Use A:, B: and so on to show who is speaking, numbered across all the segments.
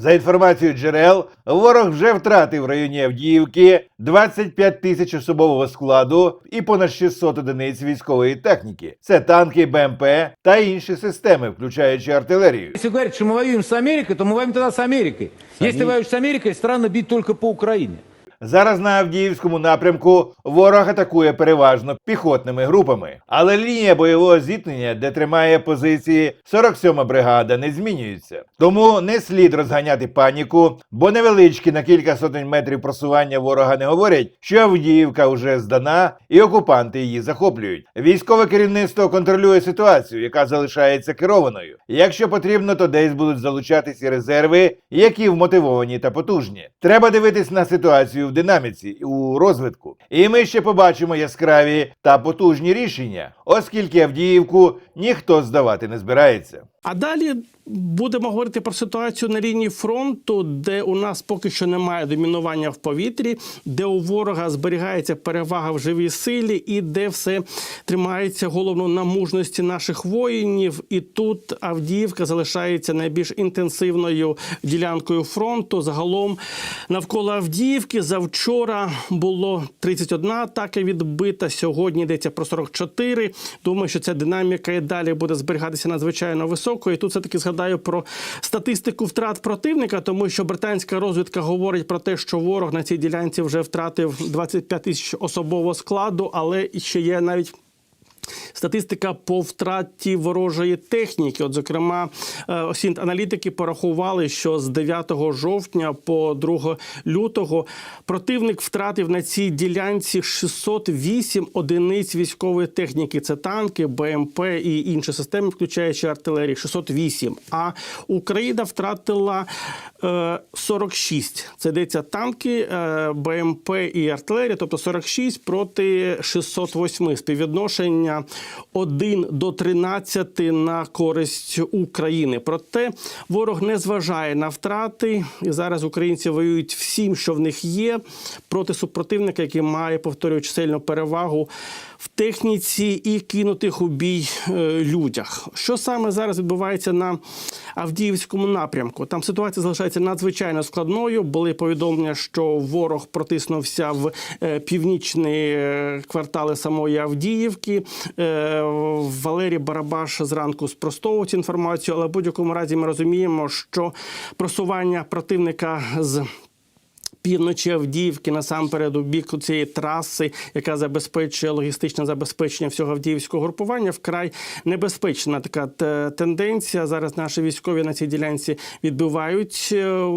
A: За інформацією джерел, ворог вже втратив в районі Авдіївки 25 тисяч особового складу і понад 600 одиниць військової техніки. Це танки, БМП та інші системи, включаючи артилерію.
B: Якщо говорять, що ми воюємо з Америкою, то ми воюємо тоді з Америкою. Якщо воюєш з Америкою, странно бить только по Украине.
A: Зараз на Авдіївському напрямку ворог атакує переважно піхотними групами, але лінія бойового зіткнення, де тримає позиції 47-ма бригада, не змінюється. Тому не слід розганяти паніку, бо невеличкі на кілька сотень метрів просування ворога не говорять, що Авдіївка вже здана і окупанти її захоплюють. Військове керівництво контролює ситуацію, яка залишається керованою. Якщо потрібно, то десь будуть залучатися резерви, які вмотивовані та потужні. Треба дивитись на ситуацію в динаміці у розвитку. І ми ще побачимо яскраві та потужні рішення, оскільки Авдіївку ніхто здавати не збирається.
C: А далі будемо говорити про ситуацію на лінії фронту, де у нас поки що немає домінування в повітрі, де у ворога зберігається перевага в живій силі, і де все тримається головно на мужності наших воїнів. І тут Авдіївка залишається найбільш інтенсивною ділянкою фронту. Загалом навколо Авдіївки завчора було 31 атака відбита. Сьогодні йдеться про 44. Думаю, що ця динаміка і далі буде зберігатися надзвичайно І тут все таки згадаю про статистику втрат противника, тому що британська розвідка говорить про те, що ворог на цій ділянці вже втратив 25 тисяч особового складу, але ще є навіть. Статистика по втраті ворожої техніки. От, зокрема, е, осінт аналітики порахували, що з 9 жовтня по 2 лютого противник втратив на цій ділянці 608 одиниць військової техніки. Це танки, БМП і інші системи, включаючи артилерію. 608. А Україна втратила е, 46. Це йдеться танки, е, БМП і артилерія, тобто 46 проти 608. Співвідношення 1 до 13 на користь України. Проте ворог не зважає на втрати, і зараз українці воюють всім, що в них є, проти супротивника, який має повторюю, чисельну перевагу в техніці і кинутих у бій е, людях. Що саме зараз відбувається на Авдіївському напрямку? Там ситуація залишається надзвичайно складною. Були повідомлення, що ворог протиснувся в е, північні е, квартали самої Авдіївки. Валерій Барабаш зранку спростовував цю інформацію, але в будь-якому разі ми розуміємо, що просування противника з Півночі Авдіївки насамперед у бік цієї траси, яка забезпечує логістичне забезпечення всього авдіївського групування, вкрай небезпечна така тенденція. Зараз наші військові на цій ділянці відбивають е,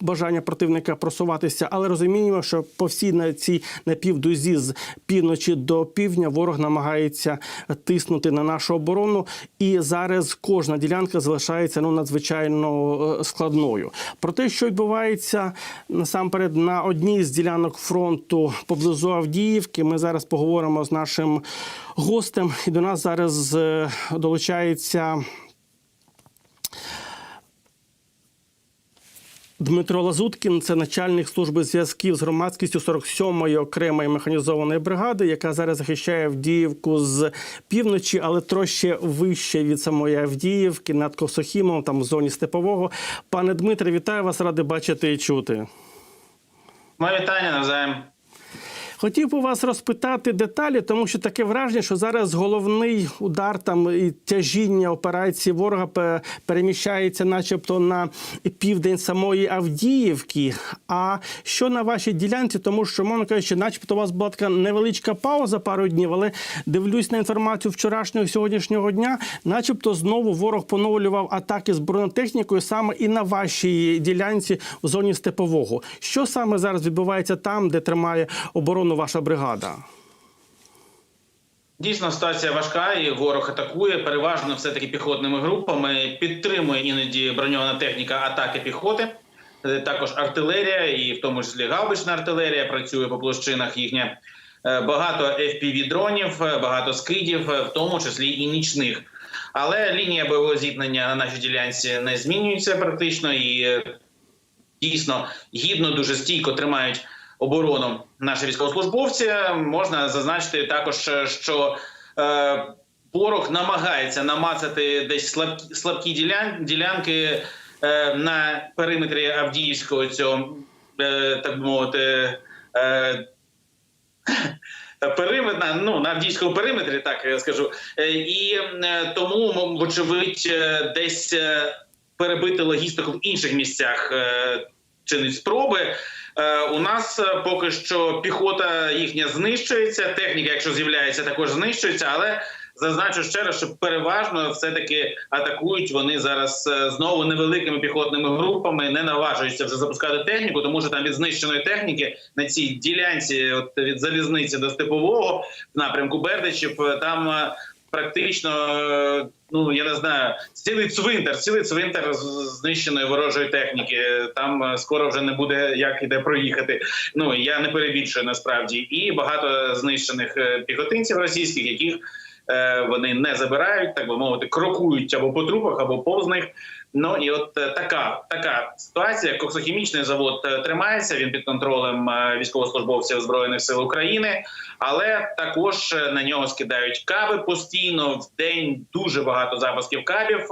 C: бажання противника просуватися, але розуміємо, що по всій на цій напівдузі з півночі до півдня ворог намагається тиснути на нашу оборону, і зараз кожна ділянка залишається ну надзвичайно е, складною. Про те, що відбувається насамперед на одній з ділянок фронту поблизу Авдіївки, ми зараз поговоримо з нашим гостем. І до нас зараз е, долучається. Дмитро Лазуткін, це начальник служби зв'язків з громадськістю 47-ї окремої механізованої бригади, яка зараз захищає Авдіївку з півночі, але трошки вище від самої Авдіївки, над Косохімом, там в зоні степового. Пане Дмитре, вітаю вас, ради бачити і чути.
D: Моє вітання навзаєм.
C: Хотів би вас розпитати деталі, тому що таке враження, що зараз головний удар там і тяжіння операції ворога переміщається, начебто, на південь самої Авдіївки. А що на вашій ділянці? Тому що, мовно кажучи, начебто, у вас була така невеличка пауза пару днів, але дивлюсь на інформацію вчорашнього і сьогоднішнього дня, начебто знову ворог поновлював атаки з бронетехнікою саме і на вашій ділянці в зоні степового. Що саме зараз відбувається там, де тримає оборону ваша бригада?
D: Дійсно, ситуація важка, і ворог атакує переважно все-таки піхотними групами. Підтримує іноді броньована техніка атаки піхоти. Е, Також артилерія, і в тому числі гаубична артилерія працює по площинах їхня. Е, Багато fpv дронів, е, багато скидів, в тому числі і нічних. Але лінія бойового зіткнення на нашій ділянці не змінюється практично і дійсно гідно, дуже стійко тримають оборону наші військовослужбовці. Можна зазначити також, що е, ворог намагається намацати десь слабкі, слабкі ділян, ділянки е, на периметрі Авдіївського цього, е, так би мовити, е, периметр, на- ну, на Авдіївському периметрі, так я скажу. Е, І е, тому, вочевидь, е, десь перебити логістику в інших місцях чинить спроби. Е, У нас е, поки що піхота їхня знищується, техніка, якщо з'являється, також знищується, але зазначу ще раз, що переважно все-таки атакують вони зараз е, знову невеликими піхотними групами, не наважуються вже запускати техніку, тому що там від знищеної техніки на цій ділянці, от від залізниці до степового в напрямку Бердичів, там практично. е, Ну я не знаю, цілий цвинтар, цілий цвинтар знищеної ворожої техніки. Там е, скоро вже не буде як іде проїхати. Ну я не перебільшую насправді, і багато знищених е, піхотинців російських, яких вони не забирають, так би мовити, крокують або по трупах, або повз них. Ну і от е, така така ситуація. Коксохімічний завод е, тримається. Він під контролем е, військовослужбовців збройних сил України, але також на нього скидають каби постійно в день. Дуже багато запусків кабів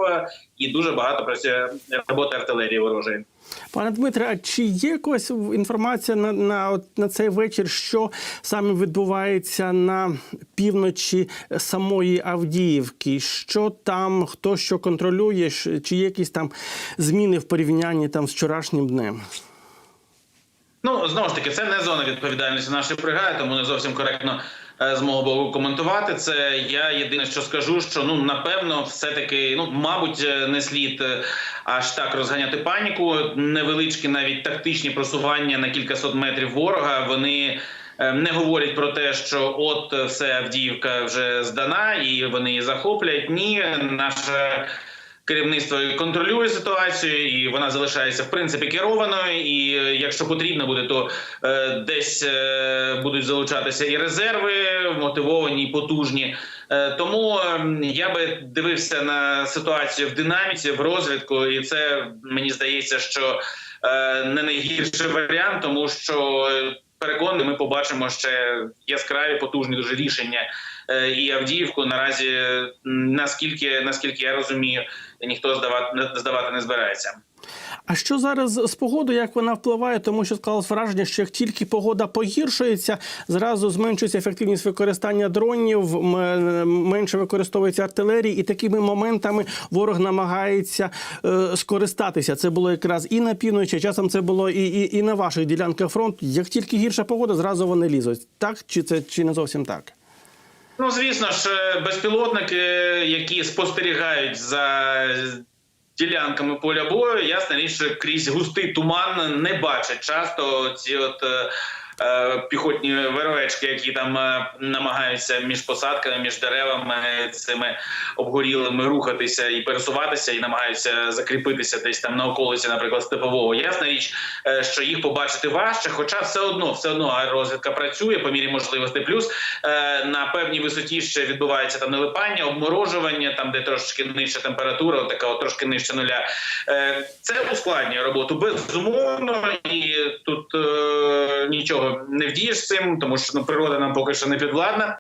D: і дуже багато працює роботи артилерії ворожої.
C: Пане Дмитре, а чи є якась інформація на, на, на цей вечір, що саме відбувається на півночі самої Авдіївки? Що там, хто що контролює, чи є якісь там зміни в порівнянні там з вчорашнім днем?
D: Ну знову ж таки, це не зона відповідальності нашої бригади, тому не зовсім коректно е, з мого боку коментувати це. Я єдине, що скажу, що ну напевно, все таки, ну мабуть, е, не слід е, аж так розганяти паніку. Невеличкі навіть тактичні просування на кількасот метрів ворога. Вони не говорять про те, що от все Авдіївка вже здана, і вони її захоплять. Ні, наша керівництво контролює ситуацію, і вона залишається в принципі керованою. І е, якщо потрібно буде, то е, десь е, будуть залучатися і резерви мотивовані, і потужні. Е, тому е, я би дивився на ситуацію в динаміці, в розвитку, і це мені здається, що е, не найгірший варіант, тому що. Переконаний, ми побачимо ще яскраві потужні дуже рішення Е, і Авдіївку наразі наскільки наскільки я розумію, ніхто здавати здавати не збирається.
C: А що зараз з погодою, як вона впливає? Тому що склалось враження, що як тільки погода погіршується, зразу зменшується ефективність використання дронів, менше використовується артилерії, і такими моментами ворог намагається е, скористатися. Це було якраз і на півночі, часом це було і, і, і на ваших ділянках фронту. Як тільки гірша погода, зразу вони лізуть. Так чи це чи не зовсім так?
D: Ну звісно ж, е, безпілотники, які спостерігають за ділянками поля бою, ясна річ, крізь густий туман не бачать часто ці от. Е, Піхотні вервечки, які там е, намагаються між посадками, між деревами цими обгорілими рухатися і пересуватися, і намагаються закріпитися десь там на околиці, наприклад, степового. Ясна річ, е, що їх побачити важче, хоча все одно, все одно аеророзвідка працює по мірі можливостей. Плюс на певній висоті ще відбувається там налипання, обморожування, там де трошки нижча температура, така от трошки нижче нуля. Це ускладнює роботу безумовно, і тут е, не вдієш цим, тому що ну, природа нам поки що не підвладна.